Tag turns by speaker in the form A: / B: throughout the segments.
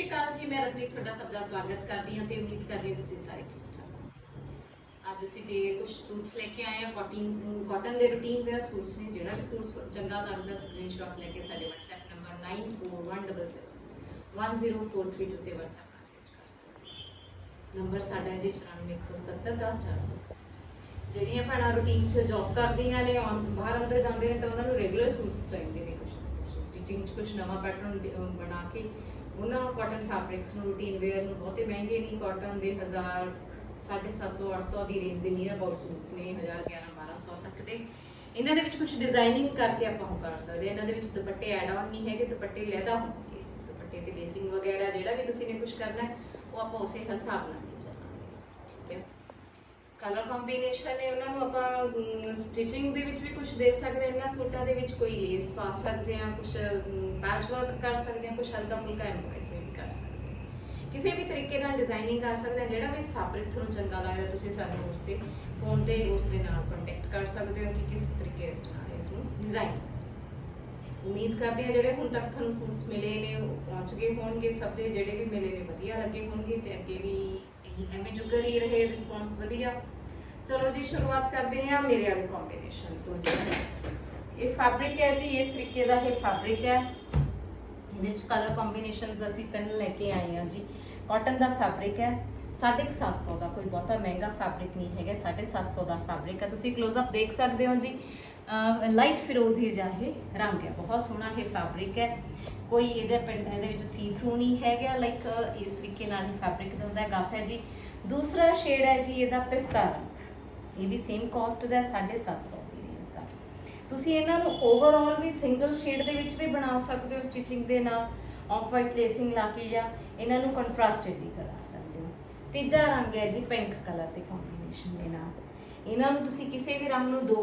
A: ਸਤਿ ਸ਼੍ਰੀ ਅਕਾਲ ਜੀ, ਮੈਂ ਰਵਨੀਤ ਤੁਹਾਡਾ ਸਭ ਦਾ ਸਵਾਗਤ ਕਰਦੀ ਹਾਂ ਤੇ ਉਮੀਦ ਕਰਦੀ ਹਾਂ ਤੁਸੀਂ ਸਾਰੇ ਠੀਕ ਠਾਕ ਹੋ। ਅੱਜ ਅਸੀਂ ਤੇ ਕੁਝ ਸੂਟਸ ਲੈ ਕੇ ਆਏ ਹਾਂ ਕਾਟਨ ਕਾਟਨ ਦੇ ਰੂਟੀਨ ਵੇਅਰ ਸੂਟਸ ਨੇ ਜਿਹੜਾ ਵੀ ਸੂਟ ਚੰਗਾ ਲੱਗਦਾ ਸਕਰੀਨਸ਼ਾਟ ਲੈ ਕੇ ਸਾਡੇ WhatsApp ਨੰਬਰ 9417 1043 ਤੇ WhatsApp ਮੈਸੇਜ ਕਰ ਸਕਦੇ ਹੋ। ਨੰਬਰ ਸਾਡਾ ਹੈ ਜੀ 9417010400 ਜਿਹੜੀਆਂ ਭੈਣਾਂ ਰੂਟੀਨ 'ਚ ਜੌਬ ਕਰਦੀਆਂ ਨੇ ਬਾਹਰ ਅੰਦਰ ਜਾਂਦੇ ਨੇ, ਤਾਂ ਉਹਨਾਂ ਨੂੰ ਰੈਗੂਲਰ ਸੂਟਸ ਚਾਹੀਦੇ ਨੇ। ਸਟਿਚਿੰਗ 'ਚ ਕੁਝ ਨਵਾਂ ਪੈਟਰਨ ਬਣਾ ਕੇ ਉਹਨਾਂ ਕਾਟਨ ਫੈਬਰਿਕਸ ਨੂੰ ਰੂਟੀਨ ਵੇਅਰ ਨੂੰ ਬਹੁਤੇ ਮਹਿੰਗੇ ਨਹੀਂ ਕਾਟਨ ਦੇ 1000 750 800 ਦੀ ਰੇਂਜ ਦੇ ਨੀਅਰ ਅਬਾਊਟ ਸੂਟਸ ਨੇ 1000 11 1200 ਤੱਕ ਦੇ। ਇਹਨਾਂ ਦੇ ਵਿੱਚ ਕੁਝ ਡਿਜ਼ਾਈਨਿੰਗ ਕਰਕੇ ਆਪਾਂ ਉਹ ਕਰ ਸਕਦੇ ਹਾਂ। ਇਹਨਾਂ ਦੇ ਵਿੱਚ ਦੁਪੱਟੇ ਐਡ ਆਨ ਨਹੀਂ ਹੈਗੇ, ਦੁਪੱਟੇ ਲੈਦਾ ਹੋਣਗੇ। ਦੁਪੱਟੇ ਤੇ ਲੇਸਿੰਗ ਵਗੈਰਾ ਜਿਹੜਾ ਵੀ ਤੁਸੀਂ ਨੇ ਕੁਝ ਕਰਨਾ ਹੈ, ਉਹ ਆਪਾਂ ਉਸੇ ਹਿਸਾਬ ਨਾਲ ਹੀ ਕਲਰ ਕੰਬੀਨੇਸ਼ਨ ਹੈ, ਉਹਨਾਂ ਨੂੰ ਆਪਾਂ ਸਟਿਚਿੰਗ ਦੇ ਵਿੱਚ ਵੀ ਕੁਝ ਦੇ ਸਕਦੇ ਹਾਂ ਇਹਨਾਂ ਸੂਟਾਂ ਦੇ ਵਿੱਚ ਕੋਈ ਲੇਸ ਪਾ ਸਕਦੇ ਹਾਂ ਕੁਝ ਪੈਚ ਵਰਕ ਕਰ ਸਕਦੇ ਹਾਂ ਕੁਝ ਹਲਕਾ ਫੁਲਕਾ ਐਮਬਰਾਇਡਰੀ ਕਰ ਸਕਦੇ ਹਾਂ। ਕਿਸੇ ਵੀ ਤਰੀਕੇ ਨਾਲ ਡਿਜ਼ਾਈਨਿੰਗ ਕਰ ਸਕਦੇ ਹਾਂ, ਜਿਹੜਾ ਵੀ ਫੈਬਰਿਕ ਤੁਹਾਨੂੰ ਚੰਗਾ ਲੱਗਦਾ, ਤੁਸੀਂ ਸਾਨੂੰ ਉਸ ਤੇ ਫੋਨ ਤੇ ਉਸ ਦੇ ਨਾਲ ਕੰਟੈਕਟ ਕਰ ਸਕਦੇ ਹੋ ਕਿ ਕਿਸ ਤਰੀਕੇ ਨਾਲ ਇਸ ਨੂੰ ਡਿਜ਼ਾਈਨ ਉਮੀਦ ਕਰਦੇ ਹਾਂ, ਜਿਹੜੇ ਹੁਣ ਤੱਕ ਤੁਹਾਨੂੰ ਸੂਟਸ ਮਿਲੇ ਨੇ, ਉਹ ਪਹੁੰਚ ਗਏ ਹੋਣਗੇ, ਸਭ ਦੇ ਜਿਹੜੇ ਵੀ ਮਿਲੇ ਨੇ, ਵਧੀਆ ਲੱਗੇ ਹੋਣਗੇ ਤੇ ਅੱਗੇ ਵੀ ਐਵੇਂ ਜੁਗਰ ਹੀ ਰਹੇ ਰਿਸਪੌਂਸ ਵਧੀਆ। ਚਲੋ ਜੀ, ਸ਼ੁਰੂਆਤ ਕਰਦੇ ਹਾਂ ਮੇਰੇ ਵਾਲੇ ਕੰਬੀਨੇਸ਼ਨ ਤੋਂ ਜੀ। ਇਹ ਫੈਬਰਿਕ ਹੈ ਜੀ, ਇਸ ਤਰੀਕੇ ਦਾ ਇਹ ਫੈਬਰਿਕ ਹੈ। ਇਹਦੇ ਵਿੱਚ ਕਲਰ ਕੰਬੀਨੇਸ਼ਨਸ ਅਸੀਂ ਤਿੰਨ ਲੈ ਕੇ ਆਏ ਹਾਂ ਜੀ। ਕਾਟਨ ਦਾ ਫੈਬਰਿਕ ਹੈ। 750 ਦਾ ਕੋਈ ਬਹੁਤਾ ਮਹਿੰਗਾ ਫੈਬਰਿਕ ਨਹੀਂ ਹੈਗਾ 750 ਦਾ ਫੈਬਰਿਕ ਹੈ। ਤੁਸੀਂ ক্লোਜ਼ ਅਪ ਦੇਖ ਸਕਦੇ ਹੋ ਜੀ। ਲਾਈਟ ਫਿਰੋਜ਼ੀ ਜਿਹਾ ਇਹ ਰੰਗ ਹੈ। ਬਹੁਤ ਸੋਹਣਾ ਇਹ ਫੈਬਰਿਕ ਹੈ। ਕੋਈ ਇਹਦੇ ਪਿੰਡ, ਇਹਦੇ ਵਿੱਚ ਸੀ ਥਰੂ ਨਹੀਂ ਹੈਗਾ। ਲਾਈਕ ਇਸ ਤਰੀਕੇ ਨਾਲ ਇਹ ਫੈਬਰਿਕ ਜਾਂਦਾ ਹੈ ਗੱਫ ਹੈ ਜੀ। ਦੂਸਰਾ ਸ਼ੇਡ ਹੈ ਜੀ ਇਹਦਾ ਪਿਸਤਾ ਰੰਗ। ਇਹ ਵੀ ਸੇਮ ਕਾਸਟ ਦਾ 750 ਦੀ ਰੇਂਜ ਦਾ। ਤੁਸੀਂ ਇਹਨਾਂ ਨੂੰ ਓਵਰਆਲ ਵੀ ਸਿੰਗਲ ਸ਼ੇਡ ਦੇ ਵਿੱਚ ਵੀ ਬਣਾ ਸਕਦੇ ਹੋ ਸਟਿਚਿੰਗ ਦੇ ਨਾਲ। ਆਫ ਵਾਈਟ ਲੇਸਿੰਗ ਲਾ ਕੇ ਜਾਂ ਇਹਨਾਂ ਨੂੰ ਕੰਟਰਾਸਟਡ ਵੀ ਕਰਾ ਸਕਦੇ ਹੋ। ਤੀਜਾ ਰੰਗ ਹੈ ਜੀ ਪਿੰਕ ਕਲਰ ਦੇ ਕੰਬੀਨੇਸ਼ਨ ਦੇ ਨਾਲ। ਇਹਨਾਂ ਨੂੰ ਤੁਸੀਂ ਕਿਸੇ ਵੀ ਰੰਗ ਨੂੰ ਦੋ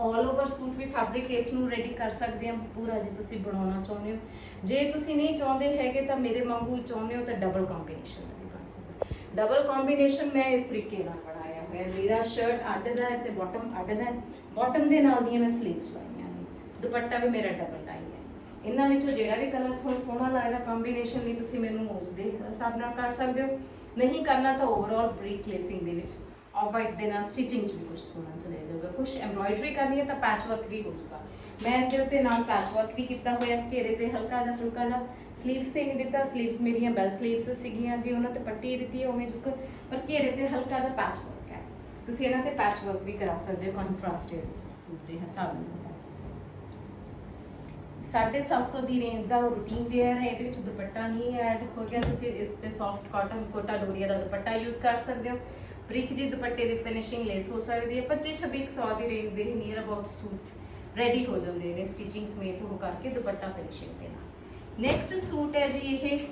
A: ਆਲ ਓਵਰ ਸੂਟ ਵੀ ਫੈਬਰਿਕ ਇਸ ਨੂੰ ਰੈਡੀ ਕਰ ਸਕਦੇ ਆ ਪੂਰਾ ਜੇ ਤੁਸੀਂ ਬਣਾਉਣਾ ਚਾਹੁੰਦੇ ਹੋ। ਜੇ ਤੁਸੀਂ ਨਹੀਂ ਚਾਹੁੰਦੇ ਹੈਗੇ ਤਾਂ ਮੇਰੇ ਵਾਂਗੂ ਚਾਹੁੰਦੇ ਹੋ ਤਾਂ ਡਬਲ ਕੰਬੀਨੇਸ਼ਨ ਦਾ ਵੀ ਬਣ ਸਕਦਾ। ਡਬਲ ਕੰਬੀਨੇਸ਼ਨ ਮੈਂ ਇਸ ਤਰੀਕੇ ਨਾਲ ਬਣਾਇਆ ਹੋਇਆ ਮੇਰਾ ਸ਼ਰਟ ਅੱਡ ਦਾ ਹੈ ਤੇ ਬਾਟਮ ਅੱਡ ਦਾ ਹੈ। ਬਾਟਮ ਦੇ ਨਾਲ ਦੀਆਂ ਮੈਂ ਸਲੀਵਸ ਲਾਈਆਂ ਨੇ। ਦੁਪੱਟਾ ਵੀ ਮੇਰਾ ਡਬਲ ਟਾਈ ਇਹਨਾਂ ਵਿੱਚੋਂ ਜਿਹੜਾ ਵੀ ਕਲਰ ਤੁਹਾਨੂੰ ਸੋਹਣਾ ਲੱਗਦਾ ਕੰਬੀਨੇਸ਼ਨ ਵੀ ਤੁਸੀਂ ਮੈਨੂੰ ਉਸ ਦੇ ਹਿਸਾਬ ਨਾਲ ਕਰ ਸਕਦੇ ਹੋ। ਨਹੀਂ ਕਰਨਾ ਤਾਂ ਓਵਰਆਲ ਬਰੀਕ ਲੇਸਿੰਗ ਦੇ ਵਿੱਚ ਆਫ ਵਾਈਟ ਦੇ ਨਾਲ ਸਟਿਚਿੰਗ 'ਚ ਵੀ ਕੁਝ ਸੋਹਣਾ ਚਲੇ ਜਾਊਗਾ। ਕੁਝ ਐਮਬ੍ਰਾਇਡਰੀ ਕਰਨੀ ਹੈ ਤਾਂ ਪੈਚ ਵਰਕ ਵੀ ਹੋ ਜਾਊਗਾ। ਮੈਂ ਇਸ ਦੇ ਉੱਤੇ ਨਾਲ ਪੈਚ ਵਰਕ ਵੀ ਕੀਤਾ ਹੋਇਆ, ਘੇਰੇ ਤੇ ਹਲਕਾ ਜਿਹਾ ਫੁਲਕਾ ਜਿਹਾ। ਸਲੀਵਸ ਤੇ ਨਹੀਂ ਦਿੱਤਾ ਸਲੀਵਸ ਮੇਰੀਆਂ ਬੈਲ ਸਲੀਵਸ ਸੀਗੀਆਂ ਜੀ, ਉਹਨਾਂ ਤੇ ਪੱਟੀ ਦਿੱਤੀ ਹੈ ਉਵੇਂ ਜੁਕ ਪਰ ਘੇਰੇ ਤੇ ਹਲਕਾ ਜਿਹਾ ਪੈਚ ਵਰਕ ਹੈ। ਤੁਸੀਂ ਇਹਨਾਂ ਤੇ ਪੈਚ ਵਰਕ ਵੀ ਕਰਾ ਸਕਦੇ ਹੋ ਕੰਟਰਾਸਟਡ ਸੂਟ ਦੇ ਹਿਸਾਬ ਨਾਲ। 750 ਦੀ ਰੇਂਜ ਦਾ ਉਹ ਰੂਟੀਨ ਵੇਅਰ ਹੈ, ਇਹਦੇ ਵਿੱਚ ਦੁਪੱਟਾ ਨਹੀਂ ਐਡ ਹੋ ਗਿਆ। ਤੁਸੀਂ ਇਸ ਤੇ ਸੌਫਟ ਕਾਟਨ ਕੋਟਾ ਡੋਰੀਆ ਦਾ ਦੁਪੱਟਾ ਯੂਜ਼ ਕਰ ਸਕਦੇ ਹੋ। ਬਰੀਕ ਜੀ ਦੁਪੱਟੇ ਦੀ ਫਿਨਿਸ਼ਿੰਗ ਲੇਸ ਹੋ ਸਕਦੀ ਹੈ 25 26 ਦੀ ਰੇਂਜ ਦੇ ਨੀਅਰ ਅਬਾਊਟ ਸੂਟਸ ਰੈਡੀ ਹੋ ਜਾਂਦੇ ਨੇ ਸਟਿਚਿੰਗ ਸਮੇਤ ਹੋ ਕਰਕੇ ਦੁਪੱਟਾ ਫਿਨਿਸ਼ਿੰਗ ਦੇ ਨਾਲ। ਨੈਕਸਟ ਸੂਟ ਹੈ ਜੀ ਇਹ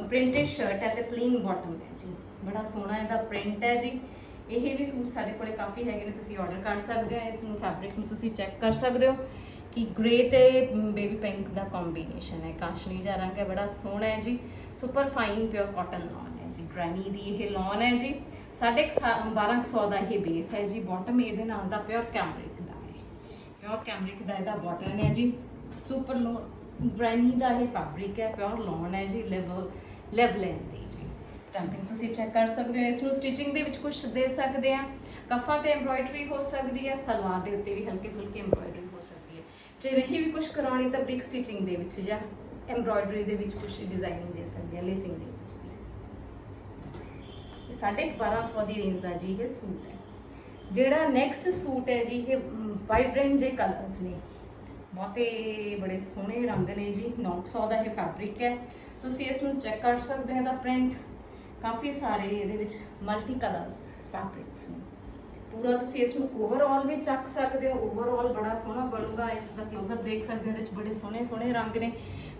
A: ਪ੍ਰਿੰਟਡ ਸ਼ਰਟ ਹੈ ਤੇ ਪਲੇਨ ਬਾਟਮ ਹੈ ਜੀ। ਬੜਾ ਸੋਹਣਾ ਇਹਦਾ ਪ੍ਰਿੰਟ ਹੈ ਜੀ। ਇਹ ਵੀ ਸੂਟ ਸਾਡੇ ਕੋਲੇ ਕਾਫੀ ਹੈਗੇ ਨੇ, ਤੁਸੀਂ ਆਰਡਰ ਕਰ ਸਕਦੇ ਹੋ, ਇਸ ਨੂੰ ਫੈਬਰਿਕ ਨੂੰ ਤੁਸੀਂ ਚੈੱਕ ਕਰ ਸਕਦੇ ਹੋ। ਕਿ ਗ੍ਰੇ ਤੇ ਬੇਬੀ ਪਿੰਕ ਦਾ ਕੰਬੀਨੇਸ਼ਨ ਹੈ। ਕਾਸ਼ਨੀ ਜਿਹਾ ਰੰਗ ਹੈ, ਬੜਾ ਸੋਹਣਾ ਹੈ ਜੀ। Super fine pure cotton lawn ਹੈ ਜੀ। ਗ੍ਰੈਨੀ ਦੀ ਇਹ ਲਾਨ ਹੈ ਜੀ। 1250 ਦਾ ਇਹ ਬੇਸ ਹੈ ਜੀ। ਬਾਟਮ ਇਹਦੇ ਨਾਲ ਦਾ ਪਿਓਰ ਕੈਮਰਿਕ ਦਾ ਹੈ। ਪਿਓਰ ਕੈਮਰਿਕ ਦਾ ਇਹਦਾ ਬਾਟਮ ਹੈ ਜੀ। ਸੁਪਰ ਲੋ ਗ੍ਰੈਨੀ ਦਾ ਇਹ ਫੈਬਰਿਕ ਹੈ। ਪਿਓਰ ਲਾਨ ਹੈ ਜੀ। ਲੈਵਲ ਲੈਵਲਨ ਦੀ ਜੀ। ਸਟੈਂਪਿੰਗ ਤੁਸੀਂ ਚੈੱਕ ਕਰ ਸਕਦੇ ਹੋ। ਇਸ ਨੂੰ ਸਟਿਚਿੰਗ ਦੇ ਵਿੱਚ ਕੁਝ ਦੇ ਸਕਦੇ ਆ ਕਫਾਂ ਤੇ ਐਮਬ੍ਰਾਇਡਰੀ ਹੋ ਸਕਦੀ ਹੈ। ਸਲਵਾਰ ਦੇ ਉੱਤੇ ਵੀ ਹਲਕੇ ਫੁਲਕੇ ਐਮਬ੍ਰਾਇਡਰੀ ਹੋ ਸਕਦੀ ਜੇ ਨਹੀਂ ਵੀ ਕੁਝ ਕਰਾਉਣੀ ਤਾਂ ਬ੍ਰਿਕ ਸਟਿਚਿੰਗ ਦੇ ਵਿੱਚ ਜਾਂ ਐਮਬ੍ਰਾਇਡਰੀ ਦੇ ਵਿੱਚ ਕੁਝ ਡਿਜ਼ਾਈਨਿੰਗ ਦੇ ਸਕਦੇ ਆ ਲੇਸਿੰਗ ਦੇ ਵਿੱਚ ਵੀ। ਸਾਢੇ 1200 ਦੀ ਰੇਂਜ ਦਾ ਜੀ ਇਹ ਸੂਟ ਹੈ। ਜਿਹੜਾ ਨੈਕਸਟ ਸੂਟ ਹੈ ਜੀ, ਇਹ ਵਾਈਬ੍ਰੈਂਟ ਜੇ ਕਲਰਸ ਨੇ। ਬਹੁਤੇ ਬੜੇ ਸੋਹਣੇ ਰੰਗ ਨੇ ਜੀ 900 ਦਾ ਇਹ ਫੈਬਰਿਕ ਹੈ। ਤੁਸੀਂ ਇਸ ਨੂੰ ਚੈੱਕ ਕਰ ਸਕਦੇ ਹੋ ਇਹਦਾ ਪ੍ਰਿੰਟ ਕਾਫੀ ਸਾਰੇ ਇਹਦੇ ਵਿੱਚ ਮਲਟੀ ਕਲਰਸ ਫੈਬਰਿਕਸ ਨੇ। ਪੂਰਾ ਤੁਸੀਂ ਇਸ ਨੂੰ ਓਵਰਆਲ ਵੀ ਚੱਕ ਸਕਦੇ ਹੋ। ਓਵਰਆਲ ਬੜਾ ਸੋਹਣਾ ਬਣੂਗਾ। ਇਸ ਦਾ ਕਲੋਜ਼ਅਪ ਦੇਖ ਸਕਦੇ ਹੋ। ਇਹਦੇ ਵਿੱਚ ਬੜੇ ਸੋਹਣੇ ਸੋਹਣੇ ਰੰਗ ਨੇ।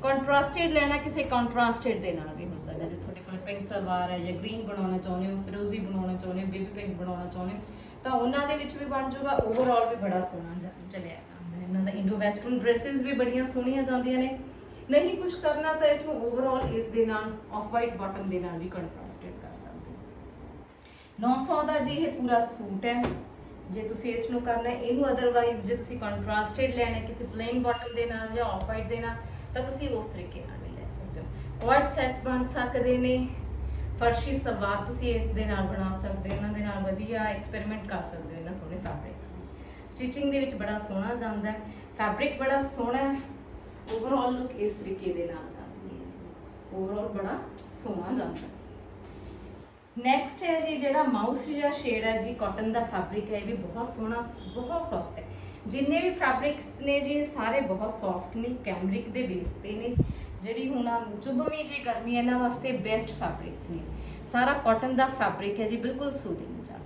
A: ਕੰਟਰਾਸਟਡ ਲੈਣਾ ਕਿਸੇ ਕੰਟਰਾਸਟਡ ਦੇ ਨਾਲ ਵੀ ਹੋ ਸਕਦਾ ਜੇ ਤੁਹਾਡੇ ਕੋਲ ਪਿੰਕ ਸਲਵਾਰ ਹੈ ਜਾਂ ਗ੍ਰੀਨ ਬਣਾਉਣਾ ਚਾਹੁੰਦੇ ਹੋ, ਫਿਰੋਜ਼ੀ ਬਣਾਉਣਾ ਚਾਹੁੰਦੇ ਹੋ ਬੇਬੀ ਪਿੰਕ ਬਣਾਉਣਾ ਚਾਹੁੰਦੇ ਹੋ, ਤਾਂ ਉਹਨਾਂ ਦੇ ਵਿੱਚ ਵੀ ਬਣ ਜਾਊਗਾ। ਓਵਰਆਲ ਵੀ ਬੜਾ ਸੋਹਣਾ ਜ- ਚੱਲਿਆ ਜਾਂਦਾ ਇਹਨਾਂ ਦਾ ਇੰਡੋ ਵੈਸਟਰਨ ਡਰੈਸਸ ਵੀ ਬੜੀਆਂ ਸੋਹਣੀਆਂ ਜਾਂਦੀਆਂ ਨੇ। ਨਹੀਂ ਕੁਝ ਕਰਨਾ ਤਾਂ ਇਸ ਨੂੰ ਓਵਰਆਲ ਇਸ ਦੇ ਨਾਲ ਆਫ ਵਾਈਟ ਬਾਟਮ ਦੇ ਨਾਲ ਵੀ ਕੰਟਰਾਸਟਡ ਕਰ ਸਕਦੇ ਹੋ। 900 ਦਾ ਜੀ ਇਹ ਪੂਰਾ ਸੂਟ ਹੈ, ਜੇ ਤੁਸੀਂ ਇਸ ਨੂੰ ਕਰਨਾ ਇਹਨੂੰ ਅਦਰਵਾਈਜ਼ ਜੇ ਤੁਸੀਂ ਕੰਟਰਾਸਟਡ ਲੈਣਾ ਕਿਸੇ ਪਲੇਨ ਬਾਟਮ ਦੇ ਨਾਲ ਜਾਂ ਆਫ ਵਾਈਟ ਦੇ ਨਾਲ, ਤਾਂ ਤੁਸੀਂ ਉਸ ਤਰੀਕੇ ਨਾਲ ਵੀ ਲੈ ਸਕਦੇ ਹੋ। ਕੁਆਡ ਸੈਟਸ ਬਣ ਸਕਦੇ ਨੇ, ਫਰਸ਼ੀ ਸਲਵਾਰ ਤੁਸੀਂ ਇਸ ਦੇ ਨਾਲ ਬਣਾ ਸਕਦੇ ਹੋ, ਇਹਨਾਂ ਦੇ ਨਾਲ ਵਧੀਆ ਐਕਸਪੈਰੀਮੈਂਟ ਕਰ ਸਕਦੇ ਹੋ, ਇਹਨਾਂ ਸੋਹਣੇ ਫੈਬਰਿਕਸ ਦੀ। ਸਟਿਚਿੰਗ ਦੇ ਵਿੱਚ ਬੜਾ ਸੋਹਣਾ ਜਾਂਦਾ ਹੈ ਫੈਬਰਿਕ ਬੜਾ ਸੋਹਣਾ ਹੈ ਓਵਰਆਲ ਲੁੱਕ ਇਸ ਤਰੀਕੇ ਦੇ ਨਾਲ ਜਾਂਦੀ ਹੈ ਇਸ ਦੀ। ਓਵਰਆਲ ਬੜਾ ਸੋਹਣਾ ਜਾਂਦਾ ਹੈ। ਨੈਕਸਟ ਹੈ ਜੀ ਜਿਹੜਾ ਮਾਊਸ ਜਿਹਾ ਸ਼ੇਡ ਹੈ ਜੀ ਕਾਟਨ ਦਾ ਫੈਬਰਿਕ ਹੈ, ਇਹ ਵੀ ਬਹੁਤ ਸੋਹਣਾ, ਬਹੁਤ ਸੌਫਟ ਹੈ। ਜਿੰਨੇ ਵੀ ਫੈਬਰਿਕਸ ਨੇ ਜੀ ਸਾਰੇ ਬਹੁਤ ਸੌਫਟ ਨੇ ਕੈਮਰਿਕ ਦੇ ਬੇਸ ਤੇ ਨੇ। ਜਿਹੜੀ ਹੁਣ ਆ ਚੁਭਵੀਂ ਜੀ ਗਰਮੀ ਇਹਨਾਂ ਵਾਸਤੇ ਬੈਸਟ ਫੈਬਰਿਕਸ ਨੇ। ਸਾਰਾ ਕਾਟਨ ਦਾ ਫੈਬਰਿਕ ਹੈ ਜੀ, ਬਿਲਕੁਲ ਸੂਦਿੰਗ ਜਾ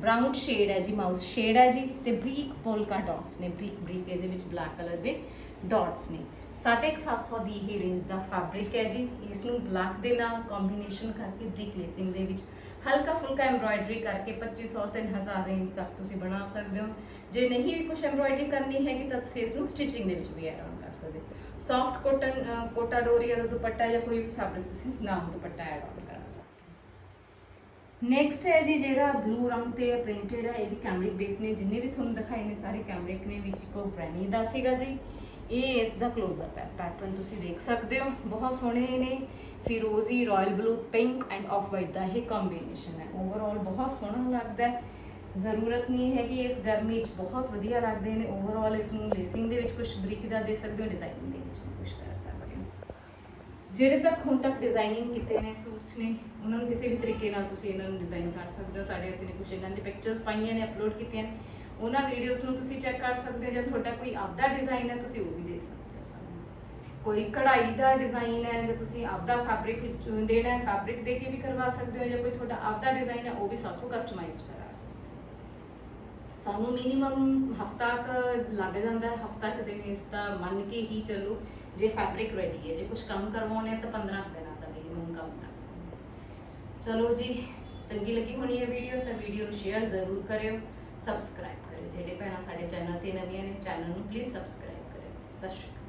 A: ਬ੍ਰਾਊਨ ਸ਼ੇਡ ਹੈ ਜੀ ਮਾਊਸ ਸ਼ੇਡ ਹੈ ਜੀ, ਤੇ ਬਰੀਕ ਪੋਲਕਾ ਡਾਟਸ ਨੇ ਬਰੀਕ ਬਰੀਕ ਇਹਦੇ ਵਿੱਚ ਬਲੈਕ ਕਲਰ ਦੇ। ਡਾਟਸ ਨੇ। 750 ਦੀ ਇਹ ਰੇਂਜ ਦਾ ਫੈਬਰਿਕ ਹੈ ਜੀ। ਇਸ ਨੂੰ ਬਲੈਕ ਦੇ ਨਾਲ ਕੰਬੀਨੇਸ਼ਨ ਕਰਕੇ ਬਰੀਕ ਲੇਸਿੰਗ ਦੇ ਵਿੱਚ ਹਲਕਾ ਫੁਲਕਾ ਐਮਬ੍ਰਾਇਡਰੀ ਕਰਕੇ 2500 3000 ਰੇਂਜ ਤੱਕ ਤੁਸੀਂ ਬਣਾ ਸਕਦੇ ਹੋ। ਜੇ ਨਹੀਂ ਵੀ ਕੁਝ ਐਮਬ੍ਰਾਇਡਰੀ ਕਰਨੀ ਹੈਗੀ ਤਾਂ ਤੁਸੀਂ ਇਸ ਨੂੰ ਸਟਿਚਿੰਗ ਦੇ ਵਿੱਚ ਵੀ ਐਡ ਆਨ ਕਰ ਸਕਦੇ ਹੋ। ਸੌਫਟ ਕੋਟਨ ਕੋਟਾ ਡੋਰੀ ਦਾ ਦੁਪੱਟਾ ਜਾਂ ਕੋਈ ਵੀ ਫੈਬਰਿਕ ਤੁਸੀਂ ਨਾਮ ਦੁਪੱਟਾ ਐਡ ਆਨ ਕਰ ਸਕਦੇ ਹੋ। ਨੈਕਸਟ ਹੈ ਜੀ ਜਿਹੜਾ ਬਲੂ ਰੰਗ ਤੇ ਪ੍ਰਿੰਟਡ ਹੈ, ਇਹ ਵੀ ਕੈਮਰਿਕ ਬੇਸ ਨੇ। ਜਿੰਨੇ ਵੀ ਤੁਹਾਨੂੰ ਦਿਖਾਏ ਨੇ ਸਾਰੇ ਕੈਮਰਿਕ ਨੇ, ਵਿੱਚ ਕੋ ਬ੍ਰੈਨੀ ਦਾ ਸੀਗਾ ਜੀ। ਇਹ ਇਸ ਦਾ ক্লোਜ਼-ਅਪ ਹੈ। ਪੈਟਰਨ ਤੁਸੀਂ ਦੇਖ ਸਕਦੇ ਹੋ। ਬਹੁਤ ਸੋਹਣੇ ਨੇ। ਫਿਰੋਜ਼ੀ royal blue pink and off white ਦਾ ਇਹ ਕੰਬੀਨੇਸ਼ਨ ਹੈ। ਓਵਰਆਲ ਬਹੁਤ ਸੋਹਣਾ ਲੱਗਦਾ ਹੈ। ਜ਼ਰੂਰਤ ਨਹੀਂ ਹੈਗੀ ਇਸ ਗਰਮੀ 'ਚ। ਬਹੁਤ ਵਧੀਆ ਲੱਗਦੇ ਨੇ। ਓਵਰਆਲ ਇਸ ਨੂੰ ਲੇਸਿੰਗ ਦੇ ਵਿੱਚ ਕੁਝ ਬਰੀਕ ਜਿਹਾ ਦੇ ਸਕਦੇ ਹੋ ਡਿਜ਼ਾਈਨਿੰਗ ਦੇ ਵਿੱਚ ਵੀ ਕੁਝ ਕਰ ਸਕਦੇ ਹੋ। ਜਿਹੜੇ ਤੱਕ ਹੁਣ ਤੱਕ ਡਿਜ਼ਾਈਨਿੰਗ ਕੀਤੇ ਨੇ ਸੂਟਸ ਨੇ, ਉਹਨਾਂ ਨੂੰ ਕਿਸੇ ਵੀ ਤਰੀਕੇ ਨਾਲ ਤੁਸੀਂ ਇਹਨਾਂ ਨੂੰ ਡਿਜ਼ਾਈਨ ਕਰ ਸਕਦੇ ਹੋ। ਸਾਡੇ ਅਸੀਂ ਨੇ ਕੁਝ ਇਹਨਾਂ ਦੀ ਪਿਕਚਰਸ ਪਾਈਆਂ ਨੇ ਅਪਲੋਡ ਕੀਤੀਆਂ ਨੇ। ਉਹਨਾਂ ਵੀਡੀਓਜ਼ ਨੂੰ ਤੁਸੀਂ ਚੈੱਕ ਕਰ ਸਕਦੇ ਹੋ ਜਾਂ ਤੁਹਾਡਾ ਕੋਈ ਆਪਦਾ ਡਿਜ਼ਾਈਨ ਹੈ, ਤੁਸੀਂ ਉਹ ਵੀ ਦੇ ਸਕਦੇ ਹੋ ਸਾਨੂੰ ਕੋਈ ਕਢਾਈ ਦਾ ਡਿਜ਼ਾਈਨ ਹੈ ਜਾਂ ਤੁਸੀਂ ਆਪਦਾ ਫੈਬਰਿਕ ਦੇਣਾ ਹੈ ਫੈਬਰਿਕ ਦੇ ਕੇ ਵੀ ਕਰਵਾ ਸਕਦੇ ਹੋ ਜਾਂ ਕੋਈ ਤੁਹਾਡਾ ਆਪਦਾ ਡਿਜ਼ਾਈਨ ਹੈ, ਉਹ ਵੀ ਸਾਥੋਂ ਕਸਟਮਾਈਜ਼ਡ ਕਰਾ ਸਕਦੇ ਹੋ। ਸਾਨੂੰ ਮਿਨੀਮਮ ਹਫਤਾ ਕ ਲੱਗ ਜਾਂਦਾ ਹੈ, ਹਫਤਾ ਕ ਦਿਨ ਇਸ ਦਾ ਮੰਨ ਕੇ ਹੀ ਚੱਲੋ, ਜੇ ਫੈਬਰਿਕ ਰੈਡੀ ਹੈ, ਜੇ ਕੁਝ ਕੰਮ ਕਰਵਾਉਣਾ ਹੈ ਤਾਂ 15 ਕੁ ਦਿਨਾਂ ਦਾ ਮਿਨੀਮਮ ਕੰਮ ਹੈ। ਚਲੋ ਜੀ, ਚੰਗੀ ਲੱਗੀ ਹੋਣੀ ਹੈ ਵੀਡੀਓ ਤਾਂ ਵੀਡੀਓ ਨੂੰ ਸ਼ੇਅਰ ਜ਼ਰੂਰ ਕਰਿਓ ਸਬਸਕ੍ਰਾਈਬ ਜਿਹੜੇ ਭੈਣਾਂ ਸਾਡੇ ਚੈਨਲ ਤੇ ਨਵੀਆਂ ਨੇ, ਚੈਨਲ ਨੂੰ ਪਲੀਜ਼ ਸਬਸਕ੍ਰਾਈਬ ਕਰਿਓ। ਸਤਿ ਸ਼੍ਰੀ ਅਕਾਲ।